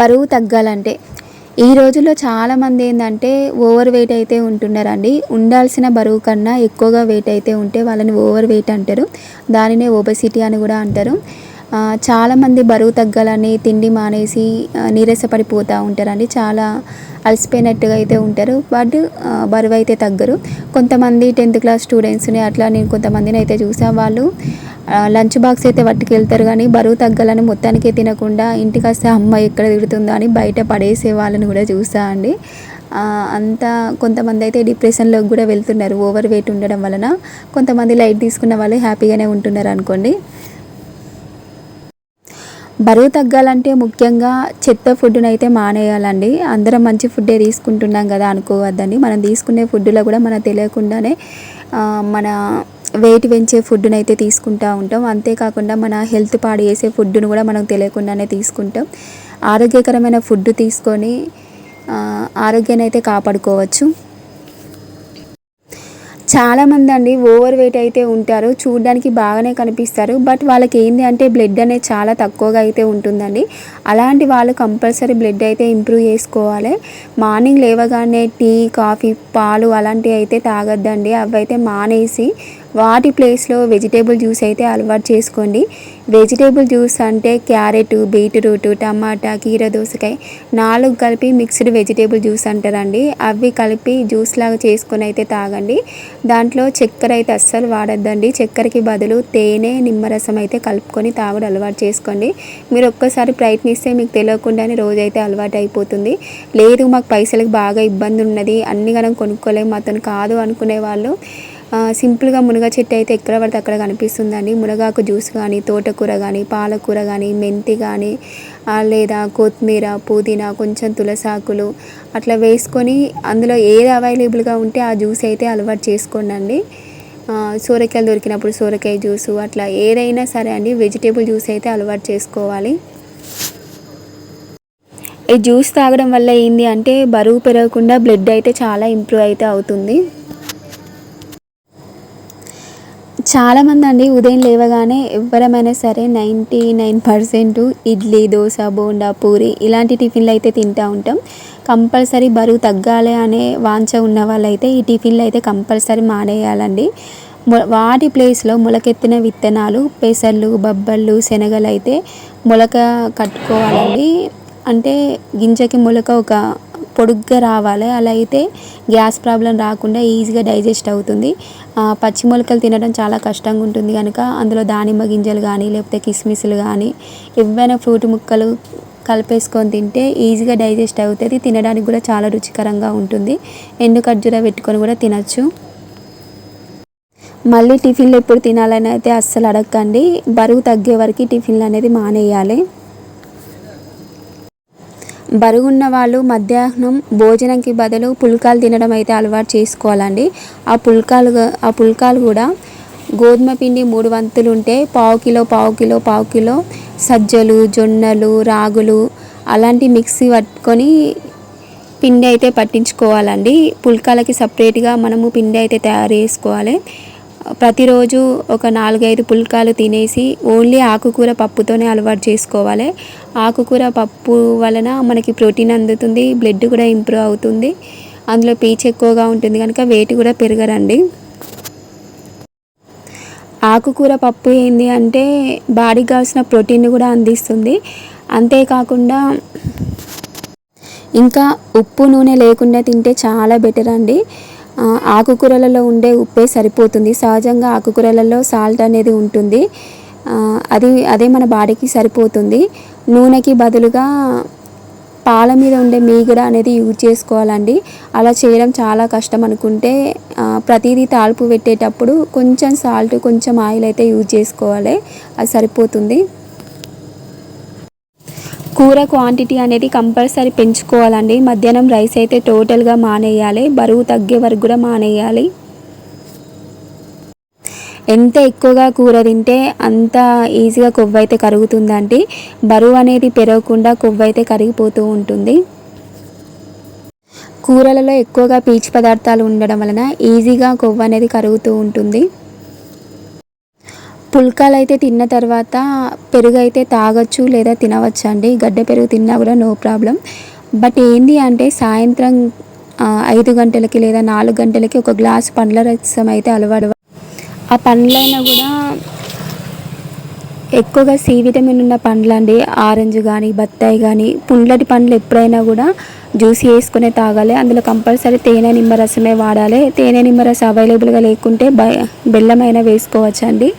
బరువు తగ్గాలంటే. ఈ రోజుల్లో చాలామంది ఏంటంటే ఓవర్ వెయిట్ అయితే ఉంటున్నారండి. ఉండాల్సిన బరువు కన్నా ఎక్కువగా వెయిట్ అయితే ఉంటే వాళ్ళని ఓవర్ వెయిట్ అంటారు. దానినే ఓబెసిటీ అని కూడా అంటారు. చాలామంది బరువు తగ్గాలని తిండి మానేసి నీరసపడిపోతూ ఉంటారండి. చాలా అలసిపోయినట్టుగా అయితే ఉంటారు. బట్ బరువు అయితే తగ్గరు. కొంతమంది టెన్త్ క్లాస్ స్టూడెంట్స్ని అట్లా నేను కొంతమందిని అయితే చూసా. వాళ్ళు లంచ్ బాక్స్ అయితే పట్టుకెళ్తారు కానీ బరువు తగ్గాలని మొత్తానికే తినకుండా ఇంటికి వస్తే అమ్మ ఎక్కడ తిడుతుందో అని బయట పడేసే వాళ్ళని కూడా చూసా అండి. అంతా కొంతమంది అయితే డిప్రెషన్లోకి కూడా వెళ్తున్నారు. ఓవర్ వెయిట్ ఉండడం వలన కొంతమంది లైట్ తీసుకున్న వాళ్ళు హ్యాపీగానే ఉంటున్నారు అనుకోండి. బరువు తగ్గాలంటే ముఖ్యంగా చెత్త ఫుడ్ని అయితే మానేయాలండి. అందరం మంచి ఫుడ్డే తీసుకుంటున్నాం కదా అనుకోవద్దండి. మనం తీసుకునే ఫుడ్లో కూడా మనకు తెలియకుండానే మన వెయిట్ పెంచే ఫుడ్ని అయితే తీసుకుంటూ ఉంటాం. అంతేకాకుండా మన హెల్త్ పాడు చేసే ఫుడ్ను కూడా మనకు తెలియకుండానే తీసుకుంటాం. ఆరోగ్యకరమైన ఫుడ్ తీసుకొని ఆరోగ్యాన్ని అయితే కాపాడుకోవచ్చు. చాలామంది అండి ఓవర్ వెయిట్ అయితే ఉంటారు. చూడడానికి బాగానే కనిపిస్తారు. బట్ వాళ్ళకి ఏంటి అంటే బ్లడ్ అనేది చాలా తక్కువగా అయితే ఉంటుందండి. అలాంటి వాళ్ళు కంపల్సరీ బ్లడ్ అయితే ఇంప్రూవ్ చేసుకోవాలి. మార్నింగ్ లేవగానే టీ కాఫీ పాలు అలాంటివి అయితే తాగొద్దండి. అవైతే మానేసి వాటి ప్లేస్లో వెజిటేబుల్ జ్యూస్ అయితే అలవాటు చేసుకోండి. వెజిటేబుల్ జ్యూస్ అంటే క్యారెట్ బీట్రూట్ టమాటా కీర దోసకాయ నాలుగు కలిపి మిక్స్డ్ వెజిటేబుల్ జ్యూస్ అంటారండి. అవి కలిపి జ్యూస్ లాగా చేసుకొని అయితే తాగండి. దాంట్లో చక్కెర అయితే అస్సలు వాడద్దండి. చక్కెరకి బదులు తేనె నిమ్మరసం అయితే కలుపుకొని తాగుడు అలవాటు చేసుకోండి. మీరు ఒక్కసారి ప్రయత్నిస్తే మీకు తెలియకుండానే రోజైతే అలవాటు అయిపోతుంది. లేదు మాకు పైసలకు బాగా ఇబ్బంది ఉన్నది. అన్ని గనం కొనుక్కోలేము. అతను కాదు అనుకునే వాళ్ళు సింపుల్గా మునగ చెట్టు అయితే ఎక్కడ పడితే అక్కడ కనిపిస్తుందండి. మునగాకు జ్యూస్ కానీ తోటకూర కానీ పాలకూర కానీ మెంతి కానీ లేదా కొత్తిమీర పుదీనా కొంచెం తులసాకులు అట్లా వేసుకొని అందులో ఏది అవైలబుల్గా ఉంటే ఆ జ్యూస్ అయితే అలవాటు చేసుకోండి ఆ, సోరకాయలు దొరికినప్పుడు సోరకాయ జ్యూసు అట్లా ఏదైనా సరే అండి వెజిటేబుల్ జ్యూస్ అయితే అలవాటు చేసుకోవాలి. ఈ జ్యూస్ తాగడం వల్ల ఏంది అంటే బరువు పెరగకుండా బ్లడ్ అయితే చాలా ఇంప్రూవ్ అయితే అవుతుంది. చాలామంది అండి ఉదయం లేవగానే ఎవరమైనా సరే ninety nine percent idli dosa bonda puri ఇలాంటి టిఫిన్లు అయితే తింటూ ఉంటాం. కంపల్సరీ బరువు తగ్గాలి అనే వాంఛ ఉన్న వాళ్ళైతే ఈ టిఫిన్లు అయితే కంపల్సరీ మానేయాలండి. వాటి ప్లేస్లో మొలకెత్తిన విత్తనాలు పెసర్లు బబ్బళ్ళు శనగలు అయితే మొలక కట్టుకోవాలండి. అంటే గింజకి మొలక ఒక పొడుగ్గా రావాలి. అలా అయితే గ్యాస్ ప్రాబ్లం రాకుండా ఈజీగా డైజెస్ట్ అవుతుంది. పచ్చి మొలకలు తినడం చాలా కష్టంగా ఉంటుంది కనుక అందులో దానిమ్మ గింజలు కానీ లేకపోతే కిస్మిస్లు కానీ ఏవైనా ఫ్రూట్ ముక్కలు కలిపేసుకొని తింటే ఈజీగా డైజెస్ట్ అవుతుంది. తినడానికి కూడా చాలా రుచికరంగా ఉంటుంది. ఎండు ఖర్జూర పెట్టుకొని కూడా తినచ్చు. మళ్ళీ టిఫిన్లు ఎప్పుడు తినాలని అయితే అస్సలు అడగండి బరువు తగ్గే వరకు టిఫిన్లు అనేది మానేయాలి. బరుగున్న వాళ్ళు మధ్యాహ్నం భోజనంకి బదులు పుల్కాలు తినడం అయితే అలవాటు చేసుకోవాలండి. ఆ పుల్కాలు ఆ పుల్కాలు కూడా గోధుమ పిండి మూడు వంతులు ఉంటే పావు కిలో పావు కిలో పావు కిలో సజ్జలు జొన్నలు రాగులు అలాంటి మిక్సీ పట్టుకొని పిండి అయితే పట్టించుకోవాలండి. పుల్కాలకి సపరేట్గా మనము పిండి అయితే తయారు చేసుకోవాలి. ప్రతిరోజు ఒక నాలుగైదు పుల్కాలు తినేసి ఓన్లీ ఆకుకూర పప్పుతోనే అలవాటు చేసుకోవాలి. ఆకుకూర పప్పు వలన మనకి ప్రోటీన్ అందుతుంది బ్లడ్ కూడా ఇంప్రూవ్ అవుతుంది. అందులో పీచు ఎక్కువగా ఉంటుంది కనుక వెయిట్ కూడా పెరగరండి ఆకుకూర పప్పు ఏంది అంటే బాడీకి కావాల్సిన ప్రోటీన్ కూడా అందిస్తుంది. అంతేకాకుండా ఇంకా ఉప్పు నూనె లేకుండా తింటే చాలా బెటర్ అండి. ఆకుకూరలలో ఉండే ఉప్పే సరిపోతుంది. సహజంగా ఆకుకూరలలో సాల్ట్ అనేది ఉంటుంది. అది అదే మన బాడీకి సరిపోతుంది. నూనెకి బదులుగా పాల మీద ఉండే మీగడ అనేది యూజ్ చేసుకోవాలండి. అలా చేయడం చాలా కష్టం అనుకుంటే ప్రతిదీ తాల్పు పెట్టేటప్పుడు కొంచెం సాల్ట్ కొంచెం ఆయిల్ అయితే యూజ్ చేసుకోవాలి. అది సరిపోతుంది. కూర క్వాంటిటీ అనేది కంపల్సరీ పెంచుకోవాలండి. మధ్యాహ్నం రైస్ అయితే టోటల్గా మానేయాలి. బరువు తగ్గే వరకు కూడా మానేయాలి. ఎంత ఎక్కువగా కూర తింటే అంత ఈజీగా కొవ్వు అయితే కరుగుతుందండి. బరువు అనేది పెరగకుండా కొవ్వు అయితే కరిగిపోతూ ఉంటుంది. కూరలలో ఎక్కువగా పీచు పదార్థాలు ఉండడం వలన ఈజీగా కొవ్వు అనేది కరుగుతూ ఉంటుంది. పుల్కాలు అయితే తిన్న తర్వాత పెరుగు అయితే తాగొచ్చు లేదా తినవచ్చు అండి గడ్డ పెరుగు తిన్నా కూడా నో ప్రాబ్లం. బట్ ఏంది అంటే సాయంత్రం ఐదు గంటలకి లేదా నాలుగు గంటలకి ఒక గ్లాస్ పండ్ల రసం అయితే అలవాటు. ఆ పండ్లైనా కూడా ఎక్కువగా సి విటమిన్ ఉన్న పండ్లు అండి ఆరెంజ్ కానీ బత్తాయి కానీ పుండ్లటి పండ్లు ఎప్పుడైనా కూడా జ్యూస్ వేసుకునే తాగాలి. అందులో కంపల్సరీ తేనె నిమ్మరసమే వాడాలి. తేనె నిమ్మరసం అవైలబుల్గా లేకుంటే బ బెల్లమైనా వేసుకోవచ్చు అండి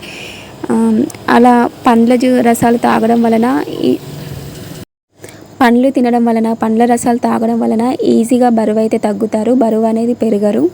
అలా పండ్ల జ్యూ రసాలు తాగడం వలన ఈ పండ్లు తినడం వలన పండ్ల రసాలు తాగడం వలన ఈజీగా బరువు అయితే తగ్గుతారు బరువు అనేది పెరగరు.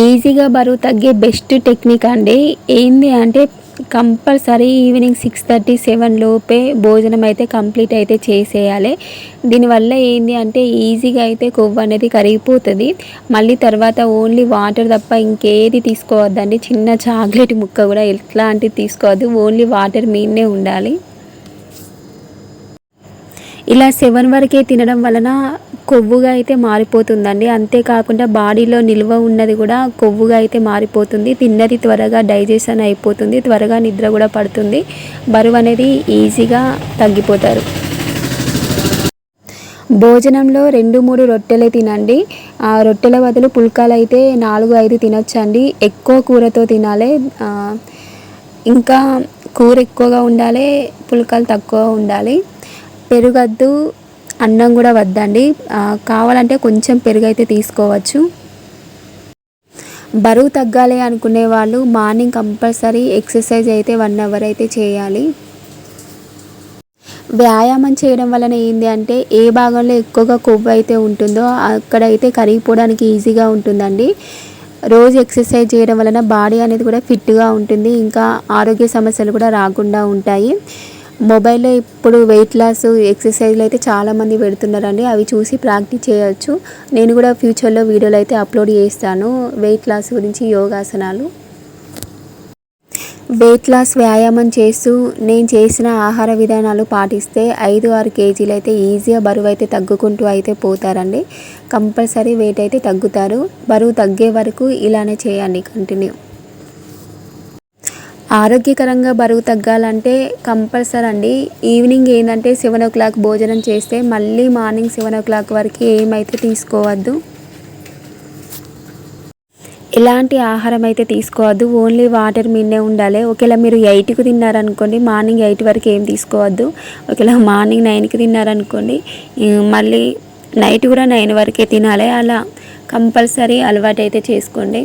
ఈజీగా బరువు తగ్గే బెస్ట్ టెక్నిక్ అండి ఏంది అంటే compulsory evening six thirty seven లోపే భోజనం అయితే కంప్లీట్ అయితే చేసేయాలి. దీనివల్ల ఏంటి అంటే ఈజీగా అయితే కొవ్వు అనేది కరిగిపోతుంది. మళ్ళీ తర్వాత ఓన్లీ వాటర్ తప్ప ఇంకేది తీసుకోవద్దండి. చిన్న చాక్లెట్ ముక్క కూడా ఎట్లాంటివి తీసుకోవద్దు. ఓన్లీ వాటర్ మీన్నే ఉండాలి. ఇలా సెవెన్ వరకే తినడం వలన కొవ్వుగా అయితే మారిపోతుందండి. అంతేకాకుండా బాడీలో నిల్వ ఉన్నది కూడా కొవ్వుగా అయితే మారిపోతుంది. తిన్నది త్వరగా డైజెషన్ అయిపోతుంది. త్వరగా నిద్ర కూడా పడుతుంది. బరువు అనేది ఈజీగా తగ్గిపోతారు. భోజనంలో రెండు మూడు రొట్టెలే తినండి. ఆ రొట్టెల బదులు పుల్కాలు అయితే నాలుగు ఐదు తినొచ్చండి. ఎక్కువ కూరతో తినాలి. ఇంకా కూర ఎక్కువగా ఉండాలి పుల్కాలు తక్కువ ఉండాలి. పెరుగద్దు అన్నం కూడా వద్దండి. కావాలంటే కొంచెం పెరుగు అయితే తీసుకోవచ్చు. బరువు తగ్గాలి అనుకునే వాళ్ళు మార్నింగ్ కంపల్సరీ ఎక్సర్సైజ్ అయితే వన్ అవర్ అయితే చేయాలి. వ్యాయామం చేయడం వలన ఏంటి అంటే ఏ భాగంలో ఎక్కువగా కొవ్వు అయితే ఉంటుందో అక్కడైతే కరిగిపోవడానికి ఈజీగా ఉంటుందండి. రోజు ఎక్సర్సైజ్ చేయడం వలన బాడీ అనేది కూడా ఫిట్గా ఉంటుంది. ఇంకా ఆరోగ్య సమస్యలు కూడా రాకుండా ఉంటాయి. మొబైల్లో ఇప్పుడు వెయిట్ లాస్ ఎక్సర్సైజ్లు అయితే చాలామంది పెడుతున్నారండి. అవి చూసి ప్రాక్టీస్ చేయొచ్చు. నేను కూడా ఫ్యూచర్లో వీడియోలు అయితే అప్లోడ్ చేస్తాను. వెయిట్ లాస్ గురించి యోగాసనాలు. వెయిట్ లాస్ వ్యాయామం చేస్తూ నేను చేసిన ఆహార విధానాలు పాటిస్తే ఐదు ఆరు కేజీలు అయితే ఈజీగా బరువు అయితే తగ్గుకుంటూ అయితే పోతారండి. కంపల్సరీ వెయిట్ అయితే తగ్గుతారు. బరువు తగ్గే వరకు ఇలానే చేయండి కంటిన్యూ ఆరోగ్యకరంగా బరువు తగ్గాలంటే కంపల్సరీ అండి ఈవినింగ్ ఏంటంటే సెవెన్ ఓ క్లాక్ భోజనం చేస్తే మళ్ళీ మార్నింగ్ సెవెన్ ఓ క్లాక్ వరకు ఏమైతే తీసుకోవద్దు. ఎలాంటి ఆహారం అయితే తీసుకోవద్దు. ఓన్లీ వాటర్ మీదనే ఉండాలి. ఒకవేళ మీరు ఎయిట్కి తిన్నారనుకోండి మార్నింగ్ ఎయిట్ వరకు ఏం తీసుకోవద్దు. ఒకవేళ మార్నింగ్ నైన్కి తిన్నారనుకోండి మళ్ళీ నైట్ కూడా నైన్ వరకే తినాలి. అలా కంపల్సరీ అలవాటు అయితే చేసుకోండి.